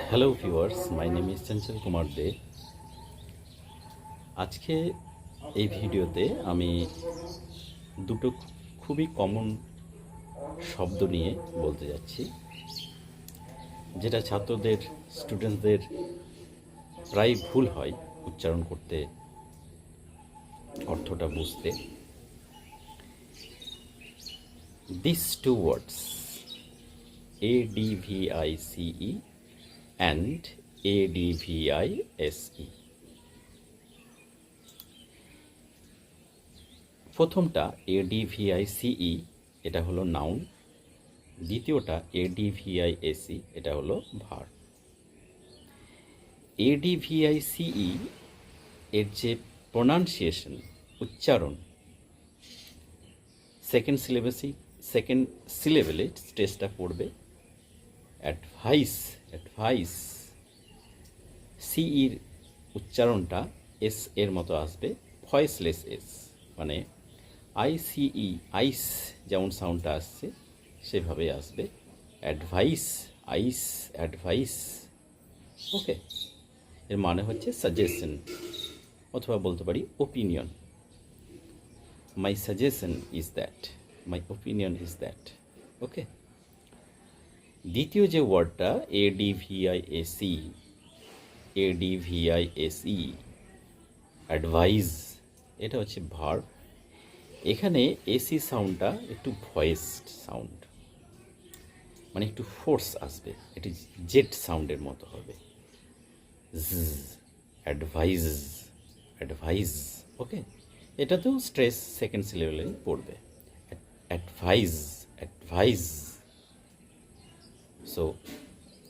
Hello viewers my name is Chanchal Kumar Dey আজকে এই ভিডিওতে আমি দুটো খুবই কমন শব্দ নিয়ে বলতে যাচ্ছি, যেটা ছাত্রদের স্টুডেন্টদের প্রায় ভুল হয় উচ্চারণ করতে, অর্থটা বুঝতে। This two words A D V I C E I S E. প্রথমটা এ ডি ভি আই সিই এটা হলো নাউন দ্বিতীয়টা A D V I S E এটা হলো ভার এ ডি ভি আই সিই এর যে প্রোনাউন্সিয়েশন উচ্চারণ সেকেন্ড সিলেবাসই সেকেন্ড সিলেবেলে স্টেজটা পড়বে। অ্যাডভাইস অ্যাডভাইস সিইর উচ্চারণটা এস এর মতো আসবে ভয়েসলেস এস মানে আইসিই আইস যেমন সাউন্ডটা আসছে, সেভাবে আসবে অ্যাডভাইস আইস অ্যাডভাইস ওকে এর মানে হচ্ছে সাজেশন অথবা বলতে পারি opinion my suggestion is that my opinion is that okay দ্বিতীয় যে ওয়ার্ডটা A D V I S E A D V I S E advise এটা হচ্ছে ভার এখানে এসি সাউন্ডটা একটু ভয়েসড সাউন্ড মানে একটু ফোর্স আসবে এটি জেট সাউন্ডের মতো হবে। অ্যাডভাইজ অ্যাডভাইজ ওকে এটাতেও স্ট্রেস সেকেন্ড সিলেবেলে পড়বে। Advise advise So,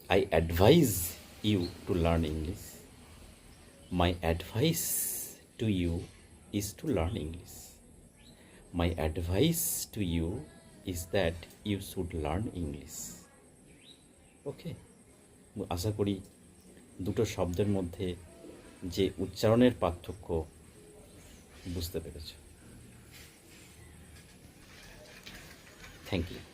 I advise you to learn English. My advice to you is to learn English. My advice to you is that you should learn English. Okay আশা করি দুটো শব্দের মধ্যে যে উচ্চারণের পার্থক্য বুঝতে পেরেছ থ্যাংক ইউ